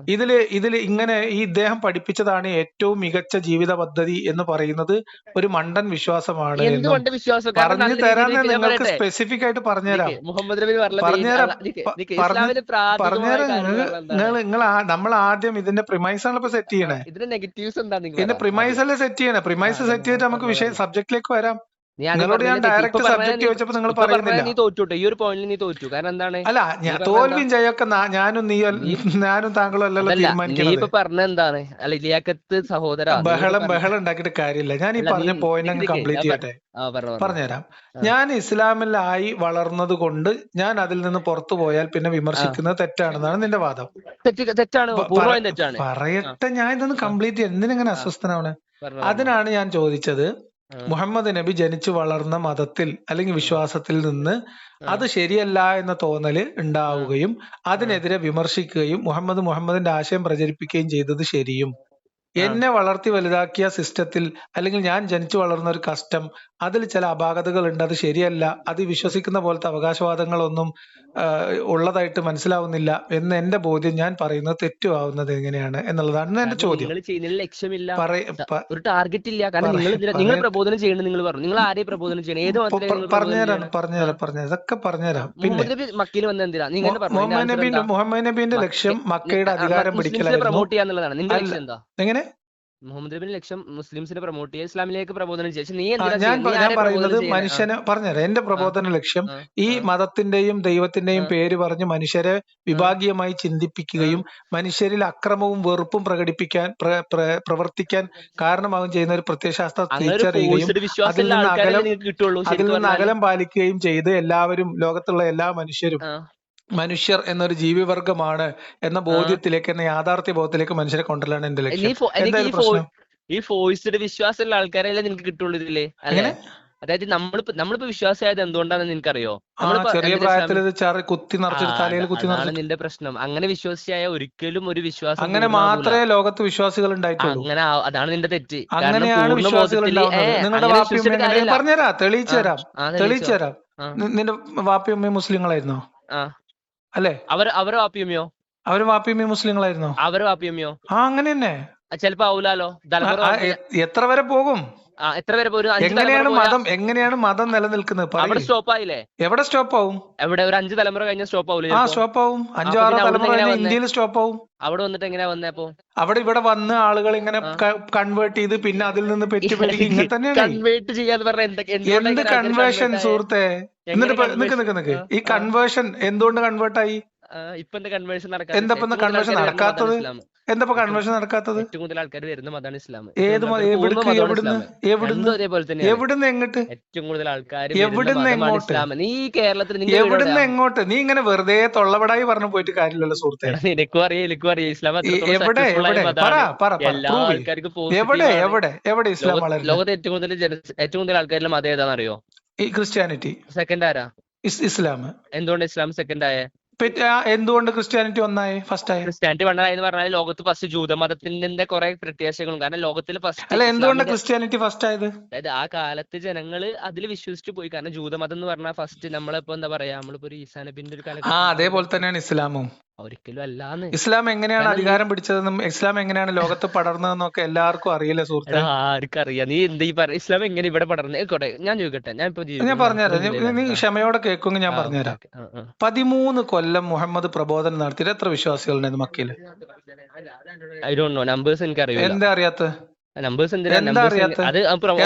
B: ഇതിൽ ഇതിൽ ഇങ്ങനെ ഈ ഇദ്ദേഹം പഠിപ്പിച്ചതാണ് ഏറ്റവും മികച്ച ജീവിത പദ്ധതി എന്ന് പറയുന്നത് ഒരു മണ്ടൻ വിശ്വാസമാണ് പറഞ്ഞു തരാൻ നിങ്ങൾക്ക് സ്പെസിഫിക് ആയിട്ട് പറഞ്ഞുതരാം. പറഞ്ഞുതരാം. പറഞ്ഞുതരാം. നിങ്ങൾ നിങ്ങൾ നമ്മൾ ആദ്യം ഇതിന്റെ പ്രിമൈസ് ആണ് ഇപ്പൊ സെറ്റ് ചെയ്യണേ.
A: ഇതിന്റെ
B: പ്രിമൈസ് അല്ലേ സെറ്റ് ചെയ്യണേ? പ്രിമൈസ് സെറ്റ് ചെയ്തിട്ട് നമുക്ക് വിഷയം. സബ്ജക്റ്റിലേക്ക് വരാം. നിങ്ങളോട് ഞാൻ ഡയറക്റ്റ് സബ്ജക്ട് ചോദിച്ചപ്പോ നിങ്ങൾ പറയുന്നില്ല.
A: നീ തോറ്റുട്ടോ. ഈ ഒരു പോയിന്റിൽ നീ തോറ്റു. കാരണം എന്താണ്?
B: അല്ല തോൽവിയും ഞാനും നീ ഞാനും താങ്കളും അല്ലല്ലോ
A: നീ
B: തീരുമാനിക്കുന്നത്
A: ഇപ്പൊ പറഞ്ഞ എന്താണ്? അല്ല ഇലിയാക്കത്ത് സഹോദര
B: ബഹളം ബഹളം ഉണ്ടാക്കിയിട്ട് കാര്യമില്ല. ഞാൻ ഈ പറഞ്ഞ പോയിന്റ് അങ്ങ് കംപ്ലീറ്റ് ചെയ്യട്ടെ. പറഞ്ഞുതരാം. ഞാൻ ഇസ്ലാമിലായി വളർന്നത് കൊണ്ട് ഞാൻ അതിൽ നിന്ന് പുറത്തു പോയാൽ പിന്നെ വിമർശിക്കുന്നത് തെറ്റാണെന്നാണ് നിന്റെ വാദം.
A: തെറ്റ് തെറ്റാണ്.
B: പറയട്ടെ ഞാൻ ഇതൊന്ന് കംപ്ലീറ്റ് ചെയ്യാം. എന്തിനെങ്ങനെ അസ്വസ്ഥനാവണേ? അതിനാണ് ഞാൻ ചോദിച്ചത്. മുഹമ്മദ് നബി ജനിച്ചു വളർന്ന മതത്തിൽ അല്ലെങ്കിൽ വിശ്വാസത്തിൽ നിന്ന് അത് ശരിയല്ല എന്ന തോന്നൽ ഉണ്ടാവുകയും അതിനെതിരെ വിമർശിക്കുകയും മുഹമ്മദ് മുഹമ്മദിന്റെ ആശയം പ്രചരിപ്പിക്കുകയും ചെയ്തത് ശരിയും. എന്നെ വളർത്തി വലുതാക്കിയ സിസ്റ്റത്തിൽ അല്ലെങ്കിൽ ഞാൻ ജനിച്ചു വളർന്ന ഒരു കസ്റ്റം അതിൽ ചില അപാകതകൾ ഉണ്ട് അത് ശരിയല്ല അത് വിശ്വസിക്കുന്ന പോലത്തെ അവകാശവാദങ്ങളൊന്നും ഉള്ളതായിട്ട് മനസ്സിലാവുന്നില്ല എന്ന് എന്റെ ബോധ്യം ഞാൻ പറയുന്നത് തെറ്റുമാവുന്നത് എങ്ങനെയാണ് എന്നുള്ളതാണ് എന്റെ ചോദ്യം.
A: ഒരു ടാർഗറ്റ് ഇല്ല. കാരണം നിങ്ങൾ നിങ്ങൾ പ്രബോധനം ചെയ്യണം നിങ്ങൾ പറഞ്ഞു. നിങ്ങൾ ആരെ പ്രബോധനം ചെയ്യണം ഏത്
B: പറഞ്ഞുതരാം പറഞ്ഞുതരാം പറഞ്ഞുതരാം. ഇതൊക്കെ പറഞ്ഞുതരാം. പിന്നെ
A: മക്കയിൽ വന്ന എന്തിനാ?
B: മുഹമ്മദ് നബിന്റെ മുഹമ്മദ് നബിന്റെ ലക്ഷ്യം മക്കയുടെ അധികാരം പിടിക്കലായിരുന്നു.
A: പ്രൊമോട്ട് ചെയ്യാന്നുള്ളതാണ്. നിന്റെ ലക്ഷ്യം എന്താ?
B: എങ്ങനെ?
A: മുഹമ്മദ് നബിന്റെ ലക്ഷ്യം മുസ്ലിംസിനെ പ്രൊമോട്ട് ചെയ്യുക ഇസ്ലാമിലേക്ക് പ്രബോധനം ചെയ്യുക നീ
B: ഞാൻ? ഞാൻ പറയുന്നത്? മനുഷ്യനെ പറഞ്ഞുതരാം. എന്റെ പ്രബോധന ലക്ഷ്യം ഈ മതത്തിന്റെയും ദൈവത്തിന്റെയും പേര് പറഞ്ഞ് മനുഷ്യരെ വിഭാഗീയമായി ചിന്തിപ്പിക്കുകയും മനുഷ്യരിൽ അക്രമവും വെറുപ്പും പ്രകടിപ്പിക്കാൻ പ്ര- പ്ര- പ്രവർത്തിക്കാൻ കാരണമാകും ചെയ്യുന്ന ഒരു പ്രത്യയശാസ്ത്രം തിരിച്ചറിയുകയും അതിൽ നിന്ന് അകലം- അതിൽ നിന്ന് അകലം പാലിക്കുകയും ചെയ്ത് എല്ലാവരും ലോകത്തുള്ള എല്ലാ മനുഷ്യരും മനുഷ്യർ എന്നൊരു ജീവിവർഗമാണ് എന്ന ബോധ്യത്തിലേക്ക് എന്ന യാഥാർത്ഥ്യ ബോധത്തിലേക്ക് മനുഷ്യരെ കൊണ്ടുവരാണ് എന്റെ ലക്ഷ്യം.
A: ഈ
B: എന്തായാലും പ്രശ്നം?
A: ഈ ഫോഴ്സ്ഡ് വിശ്വാസമുള്ള ആൾക്കാരെല്ലാം നിനക്ക് കിട്ടുള്ളൂ ഇതില്ലേ അല്ലെ?
B: എങ്ങനെ?
A: അതായത് നമ്മളിപ്പോ നമ്മളിപ്പോ വിശ്വാസമായത് എന്തുകൊണ്ടാണെന്ന് നിനക്കറിയോ?
B: ചെറിയ പ്രായത്തിൽ കുത്തി തലയിൽ കുത്തി
A: നിന്റെ പ്രശ്നം. അങ്ങനെ വിശ്വാസിയായ ഒരിക്കലും ഒരു വിശ്വാസം
B: അങ്ങനെ മാത്രമേ ലോകത്ത് വിശ്വാസികൾ ഉണ്ടായിട്ടുള്ളൂ.
A: അങ്ങനെ അതാണ് നിന്റെ തെറ്റ്.
B: അങ്ങനെയാണ് വിശ്വാസികൾ നിങ്ങളുടെ പറഞ്ഞുതരാം തെളിയിച്ചു തരാം തെളിയിച്ചു തരാം. നിന്റെ ഉമ്മയും മുസ്ലിങ്ങളായിരുന്നോ?
A: ആ.
B: അല്ലേ?
A: അവർ അവർ വാപ്പിയമ്മയോ
B: അവർ വാപ്പിയമ്മ മുസ്ലിങ്ങളായിരുന്നോ?
A: അവരെ വാപ്പിയമ്മയോ
B: ആ അങ്ങനെ തന്നെ
A: ചിലപ്പോ ആവൂലാലോ?
B: എത്ര വരെ പോകും?
A: എത്ര പേര് ഒരു
B: എങ്ങനെയാണ് മതം എങ്ങനെയാണ് മതം നിലനിൽക്കുന്നത്?
A: അവിടെ സ്റ്റോപ്പ് ആയില്ലേ
B: എവിടെ സ്റ്റോപ്പ് ആവും
A: എവിടെ ഒരു അഞ്ച് തലമുറ കഴിഞ്ഞ സ്റ്റോപ്പ് ആവില്ലേ
B: ആ സ്റ്റോപ്പ് ആവും അഞ്ചോ ആറോ തലമുറ ഇന്ത്യയിൽ സ്റ്റോപ്പ് ആവും
A: അവിടെ വന്നിട്ട് എങ്ങനെയാ വന്നേ അപ്പൊ?
B: അവിടെ ഇവിടെ വന്ന് ആളുകൾ ഇങ്ങനെ. കൺവേർട്ട് ചെയ്ത് പിന്നെ അതിൽ നിന്ന് പെറ്റി പെറ്റി ഇങ്ങനെ തന്നെയാണ്.
A: കൺവേർട്ട് ചെയ്യാന്ന് പറഞ്ഞ
B: എന്ത് കൺവേർഷൻ? സുഹൃത്തെ? എന്നിട്ട് നിക്ക് നിക്ക് നിക്ക്. ഈ. കൺവേർഷൻ എന്തുകൊണ്ട് കൺവേർട്ട് ആയി?
A: ഇപ്പൊ എന്താ കൺവേർഷൻ
B: നടക്കാത്തത്? എന്താ കൺവേർഷൻ നടക്കാത്തത്?
A: ഏറ്റവും കൂടുതൽ ആൾക്കാർ വരുന്ന ഇസ്ലാം.
B: ഏത് എവിടുന്ന്?
A: ഒരേപോലെ
B: എവിടുന്ന് എങ്ങോട്ട്?
A: ഏറ്റവും കൂടുതൽ ആൾക്കാർ
B: എവിടുന്ന് എങ്ങോട്ട്?
A: ഇസ്ലാം. നീ കേരളത്തിൽ നിന്റെ
B: എവിടുന്ന് എങ്ങോട്ട്? നീ ഇങ്ങനെ വെറുതെ തൊള്ളവടായി പറഞ്ഞു പോയിട്ട് കാര്യമില്ലല്ലോ സുഹൃത്തെ.
A: എനിക്കും അറിയാം എനിക്കും അറിയാം. ഇസ്ലാം
B: എവിടെ എവിടെ? എവിടെ എവിടെ ഇസ്ലാം
A: ലോക- ലോകത്തെ ഏറ്റവും കൂടുതൽ ഏറ്റവും കൂടുതൽ ആൾക്കാരിലെ മതം ഏതാണെന്നറിയോ?
B: ഈ ക്രിസ്ത്യാനിറ്റി.
A: സെക്കൻഡ് ആരാ?
B: ഇസ് ഇസ്ലാം.
A: എന്തുകൊണ്ട് ഇസ്ലാം സെക്കൻഡ് ആയ?
B: എന്തുകൊണ്ട് ക്രിസ്ത്യാനിറ്റി ഒന്നായി? ഫസ്റ്റ് ആയി.
A: ക്രിസ്ത്യാനിറ്റി പണ്ടായി എന്ന് പറഞ്ഞാൽ ലോകത്ത് ഫസ്റ്റ് ജൂതമതത്തിന്റെ കുറെ പ്രത്യാശകളും കാരണം ലോകത്തിൽ ഫസ്റ്റ്
B: അല്ല എന്തുകൊണ്ട് ക്രിസ്ത്യാനിറ്റി ഫസ്റ്റ് ആയത്?
A: അതായത് ആ കാലത്ത് ജനങ്ങൾ അതിൽ വിശ്വസിച്ച് പോയി. കാരണം ജൂതമതം എന്ന് പറഞ്ഞാൽ ഫസ്റ്റ് നമ്മളിപ്പോ എന്താ പറയാ നമ്മളിപ്പോ ഒരു ഈസാനബിന്റെ ഒരു ഒരു
B: ആ അതേപോലെ തന്നെയാണ് ഇസ്ലാമും.
A: ഒരിക്കലും അല്ലാന്ന്.
B: ഇസ്ലാം എങ്ങനെയാണ് അധികാരം പിടിച്ചതെന്നും ഇസ്ലാം എങ്ങനെയാണ് ലോകത്ത് പടർന്നതെന്നൊക്കെ എല്ലാവർക്കും അറിയില്ല സുഹൃത്തെ?
A: ആർക്കും അറിയാം. നീ എന്താ ഈ പറ ഇസ്ലാം എങ്ങനെ ഇവിടെ പടർന്നേ? കൊടേ ഞാൻ ചോദിക്കട്ടെ. ഞാൻ ഇപ്പൊ
B: ഞാൻ പറഞ്ഞുതരാം. നീ- ക്ഷമയോടെ കേൾക്കുമെങ്കിൽ ഞാൻ പറഞ്ഞുതരാം. പതിമൂന്ന് കൊല്ലം മുഹമ്മദ് പ്രബോധനം നടത്തി. എത്ര വിശ്വാസികളുണ്ടായിരുന്നു മക്കയിൽ?
A: I don't know. നമ്പേഴ്സ് എനിക്ക് അറിയില്ല
B: എന്താ അറിയാത്ത?
A: നമ്പേഴ്സ് എന്തിനാ?
B: എന്താ
A: നമ്പേഴ്സ് അത്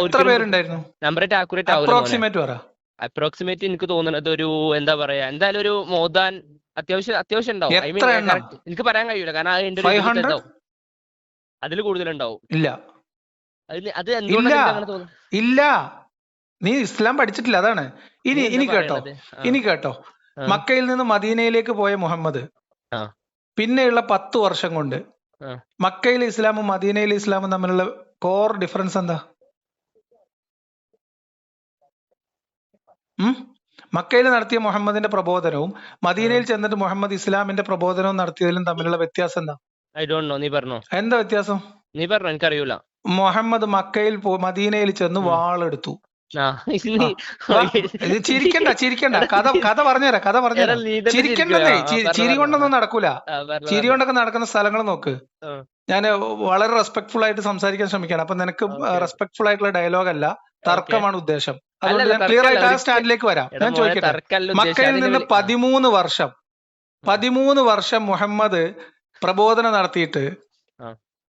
B: എത്ര പേരുണ്ടായിരുന്നു?
A: നമ്പറേറ്റ് ആക്യുറേറ്റ് ആവില്ല
B: അപ്രോക്സിമേറ്റ് പറ.
A: അപ്രോക്സിമേറ്റ് എനിക്ക് തോന്നുന്നത് ഒരു എന്താ പറയാ എന്തായാലും ഒരു മോർ ദാൻ അത്യാവശ്യം അത്യാവശ്യം ഉണ്ടാവും. ഐ മീൻ എനിക്ക് പറയാൻ കഴിയൂല. കാരണം അത് എന്റെ
B: 500?
A: അതിൽ കൂടുതലുണ്ടാവും.
B: ഇല്ല.
A: അത്
B: ഇല്ല. ഇല്ല. നീ ഇസ്ലാം പഠിച്ചിട്ടില്ല അതാണ്. ഇനി ഇനി കേട്ടോ. ഇനി കേട്ടോ. മക്കയിൽ നിന്ന് മദീനയിലേക്ക് പോയ മുഹമ്മദ്. പിന്നെയുള്ള പത്ത് വർഷം കൊണ്ട്
A: മക്കയിൽ
B: മക്കയിലെ ഇസ്ലാമും മദീനയിലെ ഇസ്ലാമും തമ്മിലുള്ള കോർ ഡിഫറൻസ് എന്താ? മക്കയിൽ നടത്തിയ മുഹമ്മദിന്റെ പ്രബോധനവും മദീനയിൽ ചെന്നിട്ട് മുഹമ്മദ് ഇസ്ലാമിന്റെ പ്രബോധനവും നടത്തിയതിലും തമ്മിലുള്ള വ്യത്യാസം എന്താ?
A: I don't know. നീ പറഞ്ഞു?
B: എന്താ വ്യത്യാസം?
A: നീ പറഞ്ഞു? എനിക്കറിയൂല.
B: മുഹമ്മദ് മക്കയിൽ മദീനയിൽ ചെന്ന്. വാളെടുത്തു. ചിരിക്കണ്ട ചിരിക്കണ്ട. കഥ കഥ പറഞ്ഞുതരാം കഥ
A: പറഞ്ഞു
B: പറഞ്ഞുതരാം
A: നീ തന്നെ
B: ചിരിക്കണ്ടെന്നേ
A: ചിരിക്കുക. ആ,
B: ചി-
A: പറഞ്ഞോ,
B: ചിരി കൊണ്ടൊന്നും നടക്കൂല. ചിരി കൊണ്ടൊക്കെ നടക്കുന്ന സ്ഥലങ്ങൾ നോക്ക്. ഞാൻ വളരെ റെസ്പെക്ട്ഫുൾ ആയിട്ട് സംസാരിക്കാൻ ശ്രമിക്കണം അപ്പൊ നിനക്ക് റെസ്പെക്ട്ഫുൾ ആയിട്ടുള്ള ഡയലോഗ് അല്ല തർക്കമാണ് ഉദ്ദേശം. ക്ലിയർ ആയിട്ട് ആ സ്റ്റാൻഡിലേക്ക് വരാം. ഞാൻ ചോദിക്കട്ടെ? മക്കയിൽ നിന്ന്. പതിമൂന്ന് വർഷം പതിമൂന്ന് വർഷം മുഹമ്മദ് പ്രബോധനം നടത്തിയിട്ട്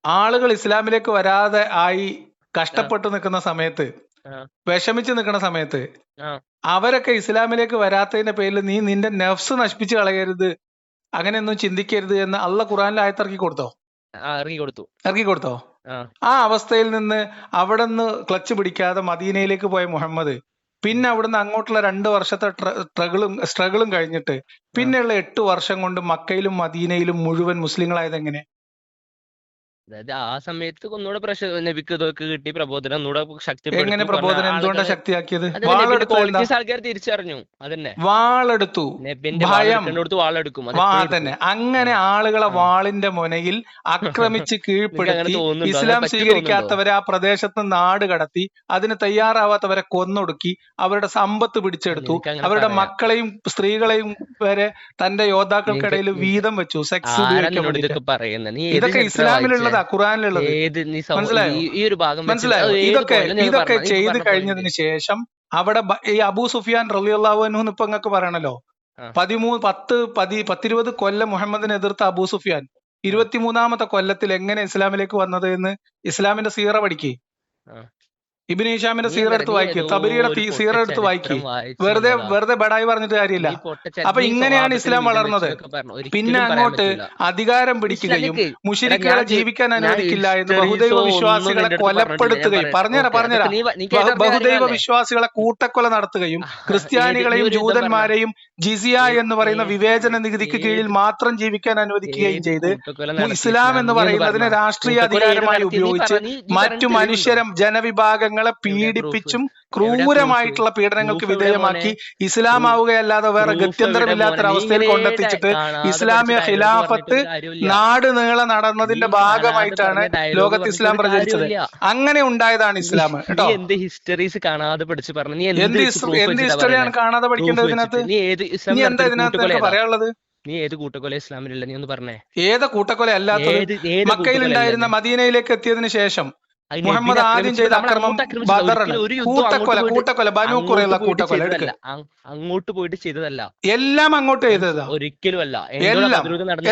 B: ആളുകൾ ഇസ്ലാമിലേക്ക് വരാതെ ആയി കഷ്ടപ്പെട്ട് നിൽക്കുന്ന സമയത്ത്. വിഷമിച്ച് നിൽക്കുന്ന സമയത്ത് അവരൊക്കെ ഇസ്ലാമിലേക്ക് വരാത്തതിന്റെ പേരിൽ നീ നിന്റെ നെഫ്സ് നശിപ്പിച്ച് കളയരുത് അങ്ങനെയൊന്നും ചിന്തിക്കരുത് എന്ന് അള്ള ഖുറാനിൽ ആയത്തിറക്കി കൊടുത്തോ?
A: ഇറക്കി കൊടുത്തു.
B: ഇറക്കി കൊടുത്തോ?
A: ആ.
B: അവസ്ഥയിൽ നിന്ന് അവിടെ നിന്ന് ക്ലച്ച് പിടിക്കാതെ മദീനയിലേക്ക് പോയ മുഹമ്മദ് പിന്നെ അവിടുന്ന് അങ്ങോട്ടുള്ള രണ്ട് വർഷത്തെ സ്ട്രഗിളും സ്ട്രഗിളും കഴിഞ്ഞിട്ട് പിന്നെയുള്ള എട്ട് വർഷം കൊണ്ട് മക്കയിലും മദീനയിലും മുഴുവൻ മുസ്ലിങ്ങളായത് എങ്ങനെ
A: അതായത് ആ സമയത്ത് ഒന്നുകൂടെ പ്രഷർ നബിക്ക് ഇതൊക്കെ കിട്ടി പ്രബോധനം ഒന്നുകൂടെ ശക്തിപ്പെടുത്തി
B: എങ്ങനെ പ്രബോധനം
A: എന്തുകൊണ്ടാണ്
B: ശക്തിയാക്കിയത്?
A: ആൾക്കാർ തിരിച്ചറിഞ്ഞു അതന്നെ.
B: വാളെടുത്തു.
A: നബിന്റെ
B: ഭയം.
A: വാളെടുക്കും
B: തന്നെ അങ്ങനെ ആളുകളെ വാളിന്റെ മുനയിൽ ആക്രമിച്ച് കീഴ്പ്പെടുത്തി ഇസ്ലാം സ്വീകരിക്കാത്തവരെ ആ പ്രദേശത്ത് നാട് കടത്തി അതിന് തയ്യാറാവാത്തവരെ കൊന്നൊടുക്കി അവരുടെ സമ്പത്ത് പിടിച്ചെടുത്തു അവരുടെ. മക്കളെയും സ്ത്രീകളെയും വരെ തന്റെ യോദ്ധാക്കൾക്കിടയിൽ വീതം വെച്ചു സെക്സ്
A: ഇതൊക്കെ പറയുന്നത് വായിച്ചേ?
B: ഖുറാനിലുള്ളത് മനസ്സിലായോ? മനസ്സിലായോ ഇതൊക്കെ ഇതൊക്കെ ചെയ്ത് കഴിഞ്ഞതിന് ശേഷം അവിടെ ഈ അബൂ സുഫിയാൻ റളിയല്ലാഹു ഇപ്പൊ നിങ്ങൾക്ക് പറയണല്ലോ. പതിമൂന്ന് പത്ത് പതി പത്തിരുപത് കൊല്ലം മുഹമ്മദിനെ എതിർത്ത അബൂ സുഫിയാൻ ഇരുപത്തിമൂന്നാമത്തെ കൊല്ലത്തിൽ എങ്ങനെ ഇസ്ലാമിലേക്ക് വന്നത് എന്ന് ഇസ്ലാമിന്റെ സീറ പഠിക്ക് ഹിഷാമിന്റെ സീറ എടുത്ത് വായിക്കി. തബരിയുടെ സീറ എടുത്ത് വായിക്കി. വെറുതെ വെറുതെ ബടായി പറഞ്ഞിട്ട് കാര്യമില്ല. അപ്പൊ ഇങ്ങനെയാണ് ഇസ്ലാം വളർന്നത്. പിന്നെ അങ്ങോട്ട് അധികാരം പിടിക്കുകയും മുഷിരിക്കുകളെ ജീവിക്കാൻ അനുവദിക്കില്ല എന്ന് ബഹുദൈവ വിശ്വാസികളെ കൊലപ്പെടുത്തുകയും പറഞ്ഞുതരാ പറഞ്ഞുതരാ. ബഹുദൈവ വിശ്വാസികളെ കൂട്ടക്കൊല നടത്തുകയും ക്രിസ്ത്യാനികളെയും ജൂതന്മാരെയും ജിസിയ എന്ന് പറയുന്ന വിവേചന നികുതിക്ക് കീഴിൽ മാത്രം ജീവിക്കാൻ അനുവദിക്കുകയും ചെയ്ത് ഇസ്ലാം എന്ന് പറയുന്നതിനെ രാഷ്ട്രീയ അധികാരമായി ഉപയോഗിച്ച് മറ്റു? മനുഷ്യരും ജനവിഭാഗങ്ങളെ
A: proof?
B: പീഡിപ്പിച്ചും ക്രൂരമായിട്ടുള്ള പീഡനങ്ങൾക്ക് വിധേയമാക്കി ഇസ്ലാം ആവുകയല്ലാതെ വേറെ
A: ഗത്യന്തരമില്ലാത്തൊരവസ്ഥയിൽ
B: കൊണ്ടെത്തിച്ചിട്ട്
A: ഇസ്ലാമിയ
B: ഖിലാഫത്ത്. നാട് നീളെ നടന്നതിന്റെ ഭാഗമായിട്ടാണ് ലോകത്ത് ഇസ്ലാം പ്രചരിച്ചത്. അങ്ങനെ ഉണ്ടായതാണ് ഇസ്ലാം കേട്ടോ?
A: എന്ത് ഹിസ്റ്ററീസ് കാണാതെ പഠിച്ച് പറഞ്ഞു? നീ
B: എന്ത്
A: എന്ത്
B: ഹിസ്റ്ററിയാണ്? കാണാതെ പഠിക്കേണ്ടത് ഇതിനകത്ത്?
A: നീ ഏത് ഇസ്ലാം
B: ഇനി എന്താ ഇതിനകത്ത്? പറയാനുള്ളത്?
A: നീ ഏത് കൂട്ടക്കൊല ഇസ്ലാമിലുള്ള നീ ഒന്ന് പറഞ്ഞേ?
B: ഏത് കൂട്ടക്കൊല അല്ലാത്തത്
A: ഏത്
B: മക്കയിൽ ഉണ്ടായിരുന്ന മദീനയിലേക്ക് എത്തിയതിനു ശേഷം മുഹമ്മദ് ആദ്യം ചെയ്ത അക്രമം കൂട്ടക്കൊല കൂട്ടക്കൊല ബനു കുറയുള്ള കൂട്ടക്കൊല.
A: അങ്ങോട്ട് പോയിട്ട് ചെയ്തതല്ല.
B: എല്ലാം അങ്ങോട്ട് ചെയ്തതാ.
A: ഒരിക്കലും അല്ല.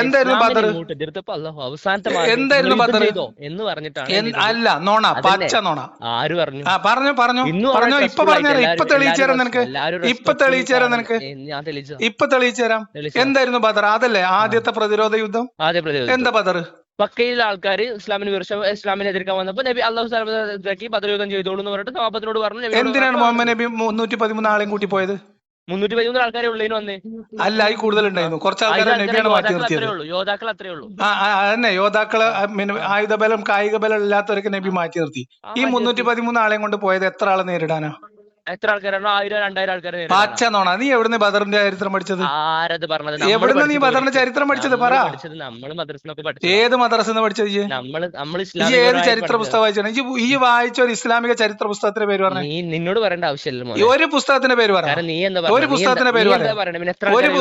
B: എന്തായിരുന്നു ബദർ? എന്തായിരുന്നു ബദർ?
A: എന്ന് പറഞ്ഞിട്ടാണ്
B: അല്ല നോണ പച്ച നോണ.
A: ആര് പറഞ്ഞു?
B: ആ പറഞ്ഞു പറഞ്ഞു. പറഞ്ഞു ഇപ്പൊ പറഞ്ഞു ഇപ്പൊ തെളിയിച്ചു തരാം നിനക്ക്. ഇപ്പൊ തെളിയിച്ചു തരാം നിനക്ക്.
A: ഞാൻ തെളിയിച്ചു
B: ഇപ്പൊ തെളിയിച്ചു തരാം എന്തായിരുന്നു ബദർ അതല്ലേ ആദ്യത്തെ പ്രതിരോധ യുദ്ധം? എന്താ ബദർ
A: പക്കയിലെ ആൾക്കാർ ഇസ്ലാമിന് വിമർശ ഇസ്ലാമിനെ എതിർക്കാൻ വന്നപ്പോ നബി അള്ളാഹു ഇതാക്കി ബദർയുദ്ധം ചെയ്തോളൂ എന്ന് പറഞ്ഞിട്ട് സഹാബത്തിനോട് പറഞ്ഞു
B: എന്തിനാണ് മുഹമ്മദ് നബി മുന്നൂറ്റി പതിമൂന്ന് ആളെയും കൂട്ടി പോയത്?
A: മുന്നൂറ്റി പതിമൂന്ന് ആൾക്കാരെ ഉള്ളതിന് വന്നേ.
B: അല്ല ഈ കൂടുതൽ ഉണ്ടായിരുന്നു കുറച്ച് ആൾക്കാരെ നബിയാണ് മാറ്റി
A: യോദ്ധാക്കൾ
B: നിർത്തിയത്.
A: അത്രേ ഉള്ളൂ യോദ്ധാക്കൾ അത്രേ ഉള്ളൂ.
B: ആ ആ, അതന്നെ. യോദ്ധാക്കൾ ആയുധബലം കായിക ബലം ഇല്ലാത്തവരൊക്കെ നബി മാറ്റി നിർത്തി. ഈ മുന്നൂറ്റി പതിമൂന്ന് ആളെയും കൊണ്ട് പോയത് എത്ര ആളെ നേരിടാനാ?
A: എത്ര ആൾക്കാരാണോ ആയിരം രണ്ടായിരം ആൾക്കാരെ
B: പാച്ച നോണ നീ എവിടുന്ന് ബദറിന്റെ ചരിത്രം പഠിച്ചത്?
A: ആരത് പറഞ്ഞത്? എവിടെ
B: എവിടുന്ന് നീ ബദറിന്റെ ചരിത്രം പഠിച്ചത്? പറ.
A: നമ്മൾ പഠിച്ചത് നമ്മൾ മദ്രസിനൊക്കെ പഠിച്ചത്.
B: ഏത് മദ്രസന്ന് പഠിച്ചത്
A: നമ്മൾ നമ്മൾ
B: നമ്മൾ ഏത് ചരിത്ര പുസ്തകം വായിച്ചാണ്? ഈ വായിച്ച ഒരു ഇസ്ലാമിക ചരിത്ര പുസ്തകത്തിന്റെ പേര് പറഞ്ഞു.
A: നീ നിന്നോട് പറയേണ്ട ആവശ്യമില്ല
B: ഒരു പുസ്തകത്തിന്റെ പേര്
A: പറഞ്ഞു നീ എന്താ
B: ഒരു പുസ്തകത്തിന്റെ പേര്
A: പറഞ്ഞു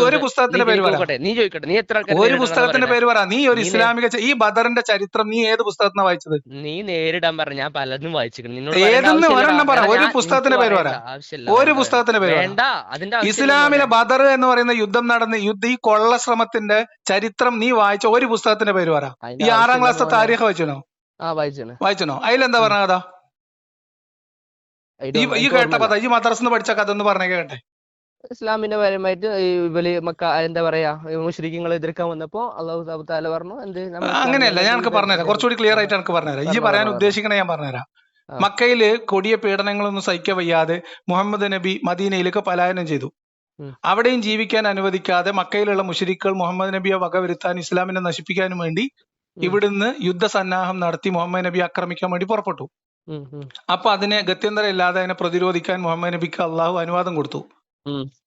B: ഒരു-? പുസ്തകത്തിന്റെ പേര്
A: പറഞ്ഞു നീ ചോദിക്കട്ടെ. നീ എത്ര
B: ഒരു പുസ്തകത്തിന്റെ പേര് പറ. നീ ഒരു ഇസ്ലാമിക ഈ ബദറിന്റെ ചരിത്രം നീ ഏത് പുസ്തകത്തിനാണ് വായിച്ചത്?
A: നീ നേരിടാൻ പറഞ്ഞ ഞാൻ പലതും വായിച്ചിട്ടുണ്ട് നിന്നോട്
B: ഏതെന്ന് ഒരെണ്ണം പറ. ഒരു പുസ്തകത്തിന്റെ പേര് പറ. ഒരു പുസ്തകത്തിന്റെ പേര്.
A: വേണ്ട. അതിന്റെ
B: ഇസ്ലാമിലെ ബദർ എന്ന് പറയുന്ന യുദ്ധം നടന്ന യുദ്ധ ഈ കൊള്ള ശ്രമത്തിന്റെ ചരിത്രം നീ വായിച്ച ഒരു പുസ്തകത്തിന്റെ പേര് പറ. ഈ ആറാം ക്ലാസ്സിലെ
A: വായിച്ചോ
B: താരീഖ് വായിച്ചനോ
A: വായിച്ചാണ്
B: വായിച്ചനോ അതിലെന്താ പറഞ്ഞ കഥ? ഈ കേട്ട കഥ ഈ മദ്രസ് പഠിച്ച കഥ ഒന്ന് പറഞ്ഞേ കേട്ടെ.
A: ഇസ്ലാമിന്റെ പരമായിട്ട് ഇവൽ മക്ക എന്താ പറയാ മുസ്ലിങ്ങളെ എതിർക്കാൻ വന്നപ്പോ അള്ളാഹു താല പറഞ്ഞു എന്ത്?
B: അങ്ങനെയല്ല. ഞാൻ പറഞ്ഞുതരാം. കുറച്ചുകൂടി ക്ലിയർ ആയിട്ട് എനിക്ക് പറഞ്ഞുതരാം. ഈ പറയാൻ ഉദ്ദേശിക്കണേ ഞാൻ പറഞ്ഞുതരാം. മക്കയിൽ കൊടിയ പീഡനങ്ങളൊന്നും സഹിക്കാൻ വയ്യാതെ മുഹമ്മദ് നബി മദീനയിലേക്ക് പലായനം ചെയ്തു. അവിടെയും ജീവിക്കാൻ അനുവദിക്കാതെ മക്കയിലുള്ള മുഷരിക്കൾ മുഹമ്മദ് നബിയെ വകവരുത്താൻ ഇസ്ലാമിനെ നശിപ്പിക്കാനും വേണ്ടി. ഇവിടുന്ന് യുദ്ധസന്നാഹം നടത്തി മുഹമ്മദ് നബി ആക്രമിക്കാൻ വേണ്ടി പുറപ്പെട്ടു. അപ്പൊ അതിനെ ഗത്യന്തരം ഇല്ലാതെ അതിനെ പ്രതിരോധിക്കാൻ മുഹമ്മദ് നബിക്ക് അള്ളാഹു അനുവാദം കൊടുത്തു.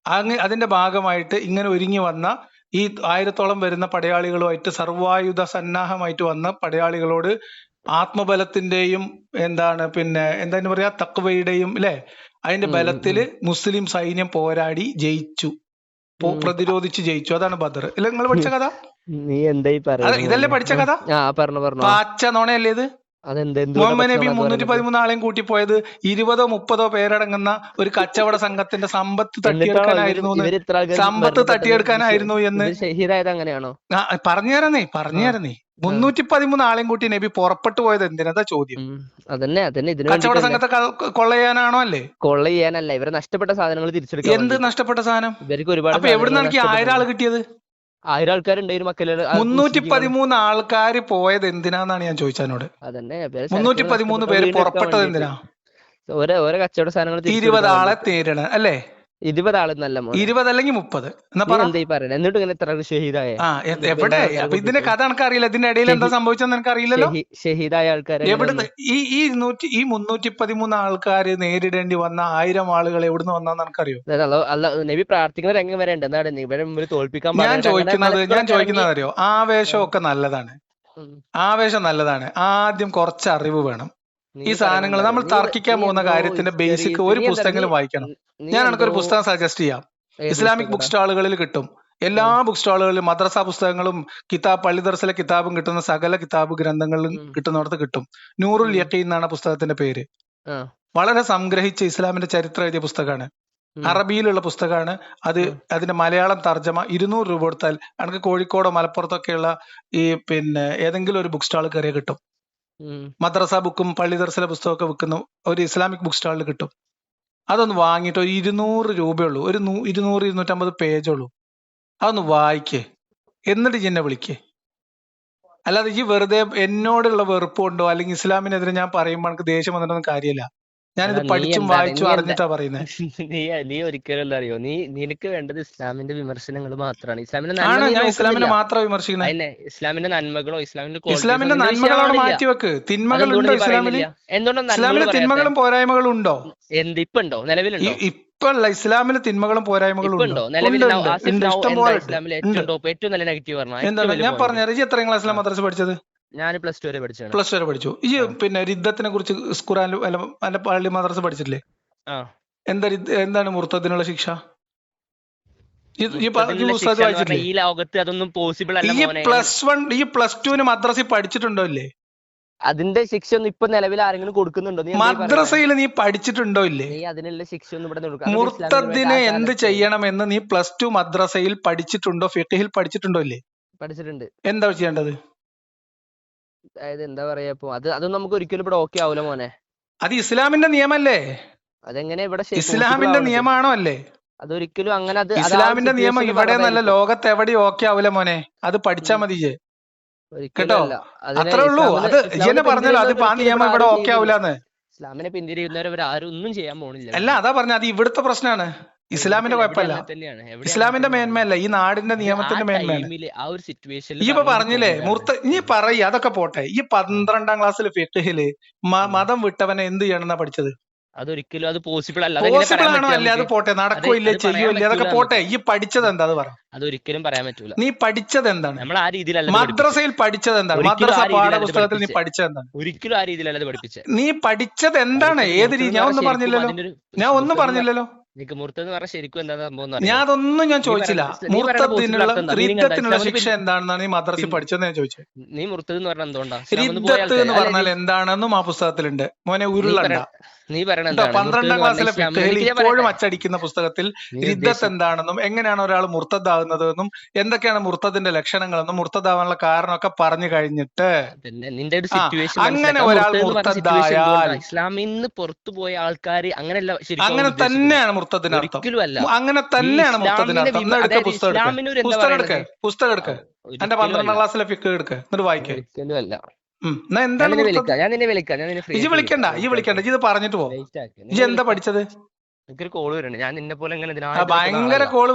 B: അങ്ങ് അതിന്റെ ഭാഗമായിട്ട് ഇങ്ങനെ ഒരുങ്ങി വന്ന ഈ ആയിരത്തോളം വരുന്ന പടയാളികളുമായിട്ട് സർവായുധ സന്നാഹമായിട്ട് വന്ന പടയാളികളോട് ആത്മബലത്തിന്റെയും എന്താണ് പിന്നെ എന്താണ് പറയാ തക്വയുടെയും അല്ലെ അതിന്റെ ബലത്തിൽ മുസ്ലിം സൈന്യം പോരാടി ജയിച്ചു. പ്രതിരോധിച്ച് ജയിച്ചു. അതാണ് ബദർ അല്ലെ നിങ്ങൾ പഠിച്ച കഥ?
A: നീ എന്തായി
B: ഇതല്ലേ പഠിച്ച കഥ?
A: ആ പറഞ്ഞു പറഞ്ഞു.
B: പാച്ച നോണയല്ലേ ഇത്? മുഹമ്മദ് നബി മുന്നൂറ്റി പതിമൂന്ന് ആളെയും കൂട്ടിപ്പോയത് ഇരുപതോ മുപ്പതോ പേരടങ്ങുന്ന ഒരു കച്ചവട സംഘത്തിന്റെ സമ്പത്ത് തട്ടിയെടുക്കാനായിരുന്നു സമ്പത്ത് തട്ടിയെടുക്കാനായിരുന്നു എന്ന് പറഞ്ഞുതരന്നേ പറഞ്ഞുതരന്നേ മുന്നൂറ്റി പതിമൂന്ന് ആളെയും കൂട്ടി നബി പുറപ്പെട്ടു പോയത് എന്തിനാ? ചോദ്യം.
A: അതന്നെ അതന്നെ. ഇതിന്
B: കച്ചവട. സംഘത്തെ കൊള്ളയാനാണോ കൊള്ള ചെയ്യാനാണോ അല്ലേ?
A: കൊള്ളയാനല്ല ചെയ്യാനല്ല ഇവരെ നഷ്ടപ്പെട്ട സാധനങ്ങൾ തിരിച്ചെടുക്കും
B: എന്ത്. നഷ്ടപ്പെട്ട സാധനം?
A: ഇവർക്ക് ഒരുപാട്
B: അപ്പൊ
A: എവിടെ
B: നിന്നാണ് ആയിരം
A: ആൾ
B: കിട്ടിയത്?
A: ആയിരം ആൾക്കാരുണ്ടായിരുന്നു മക്കളിൽ
B: മുന്നൂറ്റി പതിമൂന്ന് ആൾക്കാർ പോയത് എന്തിനാന്നാണ് ഞാൻ ചോദിച്ചതിനോട്?
A: അതന്നെ
B: മുന്നൂറ്റി പതിമൂന്ന് പേര് പുറപ്പെട്ടത്. എന്തിനാ?
A: ഓരോ ഓരോ കച്ചവട സാധനങ്ങൾ
B: ഇരുപത് ആളെ അല്ലേ?
A: ഇരുപത് ആളെന്നല്ല മോനെ.
B: ഇരുപത് അല്ലെങ്കിൽ മുപ്പത്.
A: എന്നിട്ട് ഇങ്ങനെ എത്ര ഷഹീദായ.
B: എവിടെ? ഇതിന്റെ കഥ എനിക്ക് അറിയില്ല ഇതിന്റെ ഇടയിൽ എന്താ സംഭവിച്ചെന്ന് എനിക്ക് അറിയില്ലല്ലോ
A: ഷഹീദായ ആൾക്കാരെ
B: എവിടുന്ന് ഈ ഈ ഇരുന്നൂറ്റി ഈ മുന്നൂറ്റി പതിമൂന്ന് ആൾക്കാർ നേരിടേണ്ടി വന്ന ആയിരം ആളുകൾ എവിടുന്ന് വന്നാന്ന് എനിക്കറിയോ
A: നബി പ്രാർത്ഥിക്കുന്ന രംഗം വരെ ഉണ്ട്. എന്താണ് ഇവരെ മുമ്പിൽ തോൽപ്പിക്കാൻ
B: ഞാൻ ചോദിക്കുന്നത് ഞാൻ ചോദിക്കുന്നത്
A: അറിയോ
B: അറിയോ? ആവേശമൊക്കെ നല്ലതാണ്. ആവേശം നല്ലതാണ്. ആദ്യം കുറച്ച് അറിവ് വേണം. ഈ സാധനങ്ങൾ നമ്മൾ തർക്കിക്കാൻ പോകുന്ന കാര്യത്തിന്റെ ബേസിക് ഒരു പുസ്തകങ്ങളും വായിക്കണം. ഞാൻ എനിക്കൊരു
A: ഒരു
B: പുസ്തകം സജസ്റ്റ് ചെയ്യാം. ഇസ്ലാമിക് ബുക്ക് സ്റ്റാളുകളിൽ കിട്ടും. എല്ലാ ബുക്ക് സ്റ്റാളുകളിലും മദ്രസ പുസ്തകങ്ങളും കിതാബ് പള്ളി ദർസിലെ കിതാബും കിട്ടുന്ന സകല കിതാബ്
A: ഗ്രന്ഥങ്ങളും.
B: കിട്ടുന്നിടത്ത് കിട്ടും. നൂറുൽ യട്ടി എന്നാണ് പുസ്തകത്തിന്റെ പേര്. വളരെ സംഗ്രഹിച്ച് ഇസ്ലാമിന്റെ ചരിത്രം എഴുതിയ പുസ്തകമാണ്. അറബിയിലുള്ള പുസ്തകമാണ്. അത്. അതിന്റെ മലയാളം തർജമ ഇരുന്നൂറ് രൂപ കൊടുത്താൽ എനിക്ക് കോഴിക്കോടോ മലപ്പുറത്തൊക്കെയുള്ള ഈ പിന്നെ ഏതെങ്കിലും ഒരു ബുക്ക് സ്റ്റാൾ കയറിയ കിട്ടും. മദ്രസ ബുക്കും പള്ളി ദർശന പുസ്തകമൊക്കെ വിൽക്കുന്ന ഒരു ഇസ്ലാമിക് ബുക്ക് സ്റ്റാളിൽ കിട്ടും. അതൊന്ന് വാങ്ങിയിട്ട് ഒരു ഇരുന്നൂറ് രൂപയുള്ളൂ ഒരു ഇരുന്നൂറ് ഇരുന്നൂറ്റമ്പത് പേജുള്ളൂ അതൊന്ന് വായിക്കേ. എന്നിട്ട് എന്നെ വിളിക്കേ. അല്ലാതെ ഈ വെറുതെ എന്നോടുള്ള വെറുപ്പ് അല്ലെങ്കിൽ ഇസ്ലാമിനെതിരെ ഞാൻ പറയുമ്പോൾ എനിക്ക് ദേഷ്യം വന്നിട്ടൊന്നും കാര്യമില്ല. ഞാനിത് പഠിച്ചും വായിച്ചും അറിഞ്ഞിട്ടാ പറയുന്നത്
A: നീ നീ ഒരിക്കലും അറിയോ? നീ നിനക്ക് വേണ്ടത് ഇസ്ലാമിന്റെ വിമർശനങ്ങൾ മാത്രമാണ് ഇസ്ലാമിന്റെ
B: ഞാൻ ഇസ്ലാമിനെ മാത്രം വിമർശിക്കുന്നത്
A: ഇസ്ലാമിന്റെ നന്മകളോ ഇസ്ലാമിന്റെ
B: ഇസ്ലാമിന്റെ
A: നന്മകളാണ് മാറ്റി
B: വെക്ക്.
A: തിന്മകളുണ്ട്
B: മാറ്റിവെക്ക് തിന്മകൾ
A: അതെന്തുകൊണ്ട്
B: ഉണ്ടോ
A: നീ ഇസ്ലാമിൽ?
B: തിന്മകളും പോരായ്മകളും ഉണ്ടോ
A: എന്ത് ഇപ്പൊ ഉണ്ടോ നിലവിലുണ്ടോ
B: ഇപ്പല്ല ഇസ്ലാമിലെ തിന്മകളും പോരായ്മകളും ഉണ്ടോ?
A: നിലവിൽ ഇസ്ലാമിലെ ഏറ്റവും ടോപ്പ് ഏറ്റവും നല്ല നെഗറ്റീവ് പറഞ്ഞു
B: എന്താണ് ഞാൻ പറഞ്ഞു എത്ര ക്ലാസ്സിലാണ് മദ്രസ പഠിച്ചത്?
A: ഞാൻ പ്ലസ് ടു വരെ പഠിച്ചു
B: പ്ലസ് ടു വരെ പഠിച്ചു. ഈ പിന്നെ രിദ്ധത്തിനെ കുറിച്ച് ഖുറാൻ അല്ല പള്ളി മദ്രസ പഠിച്ചിട്ടില്ലേ? എന്താ എന്താണ് മുർത്തത്തിനുള്ള ശിക്ഷ? ഈ-
A: ലോകത്ത് അതൊന്നും പോസിബിൾ അല്ല
B: ഈ പ്ലസ് വൺ ഈ പ്ലസ് ടുവിന് മദ്രസയിൽ പഠിച്ചിട്ടുണ്ടോ ഇല്ലേ?
A: അതിന്റെ ശിക്ഷ ഒന്നും ഇപ്പൊ നിലവിൽ ആരെങ്കിലും കൊടുക്കുന്നുണ്ടോ?
B: മദ്രസയിൽ നീ പഠിച്ചിട്ടുണ്ടോ ഇല്ലേ?
A: നീ അതിനുള്ള ശിക്ഷ ഒന്നും ഇവിടെ
B: മുർത്തദിനെ എന്ത്
A: ചെയ്യണം
B: ചെയ്യണമെന്ന് നീ പ്ലസ് ടു മദ്രസയിൽ പഠിച്ചിട്ടുണ്ടോ? ഫിഖിൽ പഠിച്ചിട്ടുണ്ടോ ഇല്ലേ?
A: പഠിച്ചിട്ടുണ്ട്.
B: എന്താ ചെയ്യേണ്ടത്?
A: അതായത് എന്താ പറയാ ഇപ്പൊ അത് അതൊന്നും നമുക്ക് ഒരിക്കലും ഇവിടെ ഓക്കെ ആവൂല മോനെ.
B: അത് ഇസ്ലാമിന്റെ നിയമല്ലേ?
A: അതെങ്ങനെ ഇവിടെ
B: ഇസ്ലാമിന്റെ നിയമാണോ അല്ലേ?
A: അതൊരിക്കലും അങ്ങനെ അത്
B: ഇസ്ലാമിന്റെ നിയമം ഇവിടെ നല്ല ലോകത്ത് എവിടെ ഓക്കെ ആവൂല മോനെ. അത് പഠിച്ചാ മതി കേട്ടോ? അത്രേ ഉള്ളൂ. അത് ഇജ്ജെന്നെ പറഞ്ഞല്ലോ അത് ആ നിയമം ഇവിടെ ഓക്കെ. ആവൂലെന്ന്.
A: ഇസ്ലാമിനെ പിന്തിരിയുന്നവരെ ആരും ഒന്നും ചെയ്യാൻ പോണില്ല
B: അല്ല അതാ പറഞ്ഞ അത് ഇവിടുത്തെ പ്രശ്നമാണ് ഇസ്ലാമിന്റെ കുഴപ്പമല്ല. ഇസ്ലാമിന്റെ. മേന്മയല്ല. ഈ നാടിന്റെ നിയമത്തിന്റെ
A: മേന്മയല്ല. ആ ഒരു സിറ്റുവേഷനിൽ
B: ഈ ഇപ്പൊ പറഞ്ഞില്ലേ മുർത്ത ഇനി പറയ അതൊക്കെ പോട്ടെ. ഈ പന്ത്രണ്ടാം ക്ലാസ്സിൽ ഫിഖിൽ മതം വിട്ടവനെ എന്ത് ചെയ്യണമെന്നാ പഠിച്ചത്?
A: അതൊരിക്കലും അത് പോസിബിൾ അല്ല.
B: പോസിബിൾ ആണോ? അല്ലേ അത് പോട്ടെ. നടക്കോ
A: അത്
B: ഇല്ലേ
A: അത് പറയാൻ
B: ചെയ്യോ ഇല്ലേ അതൊക്കെ പോട്ടെ. ഈ പഠിച്ചത് എന്താ അത് പറ.
A: അതൊരിക്കലും പറയാൻ പറ്റൂല.
B: നീ പഠിച്ചത് എന്താണ്
A: നമ്മൾ ആ രീതിയിലല്ല
B: മദ്രസയിൽ പഠിച്ചത് എന്താണ് മദ്രസ പാഠപുസ്തകത്തിൽ നീ. പഠിച്ചത് എന്താണ്
A: ഒരിക്കലും ആ രീതിയിലല്ല പഠിപ്പിച്ചത്.
B: നീ പഠിച്ചത് എന്താണ് ഏത് രീതി? ഞാൻ ഒന്നും പറഞ്ഞില്ലല്ലോ. ഞാൻ ഒന്നും പറഞ്ഞില്ലല്ലോ.
A: നിനക്ക് മുഹൂർത്തം എന്ന് പറഞ്ഞാൽ ശരിക്കും എന്താ സംഭവം
B: ഞാൻ അതൊന്നും ഞാൻ ചോദിച്ചില്ല.
A: മുഹൂർത്തത്തിനുള്ള?
B: റിദ്ധത്തിനുള്ള ശിക്ഷ എന്താണെന്നാണ് ഈ
A: മദ്രസിൽ
B: പഠിച്ചതെന്ന് ഞാൻ ചോദിച്ചത്
A: നീ മുഹൂർത്തം എന്ന് പറഞ്ഞാൽ എന്തുകൊണ്ടാ? ഇസ്ലാമിൽ നിന്ന് പോയ
B: റിദ്ധത്ത് എന്ന് പറഞ്ഞാൽ എന്താണെന്നും ആ പുസ്തകത്തിലുണ്ട്. മോനെ ഉരുളണ്ട.
A: നീ പറയണത്
B: പന്ത്രണ്ടാം ക്ലാസ്സിലെ ഇപ്പോഴും. അച്ചടിക്കുന്ന പുസ്തകത്തിൽ
A: നീ
B: എന്താണെന്നും എങ്ങനെയാണ് ഒരാൾ മുർത്തദ്ദാകുന്നതെന്നും എന്തൊക്കെയാണ് മുർത്തദിന്റെ ലക്ഷണങ്ങളെന്നും മുർത്തദ്ദാവാനുള്ള കാരണമൊക്കെ പറഞ്ഞു കഴിഞ്ഞിട്ട്
A: നിന്റെ ഒരു സിറ്റുവേഷൻ
B: അങ്ങനെ ഒരാൾ മുർത്തദ്ദായാൽ-
A: ഇസ്ലാമിൽ നിന്ന് പുറത്തു പോയ ആൾക്കാർ അങ്ങനെയല്ല
B: അങ്ങനെ തന്നെയാണ് മുർത്തദിന്റെ അർത്ഥം
A: ഒരിക്കലും
B: അങ്ങനെ തന്നെയാണ്
A: ഈ
B: മുർത്തദിന്റെ അർത്ഥം എന്നാ പുസ്തകം എടുക്ക്. പുസ്തകം എടുക്ക്. പുസ്തകം എടുക്ക്. എന്റെ പന്ത്രണ്ടാം ക്ലാസ്സിലെ ഫിക്ക് എടുക്ക്. എന്നിട്ട് വായിക്കേ.
A: ഒരിക്കലും അല്ല
B: ഉം. എന്നാ
A: ഞാൻ
B: എന്താണ്
A: ഞാൻ നിന്നെ വിളിക്കാം ഞാൻ നിന്നെ
B: ഇജ് വിളിക്കണ്ട വിളിക്കണ്ട ഇജ് ഇത് പറഞ്ഞിട്ട് പോ. ഇജ് എന്താ പഠിച്ചത്?
A: എനിക്കൊരു കോൾ വരുന്നുണ്ട്. ഞാൻ നിന്നെ പോലെ
B: ഭയങ്കര കോൾ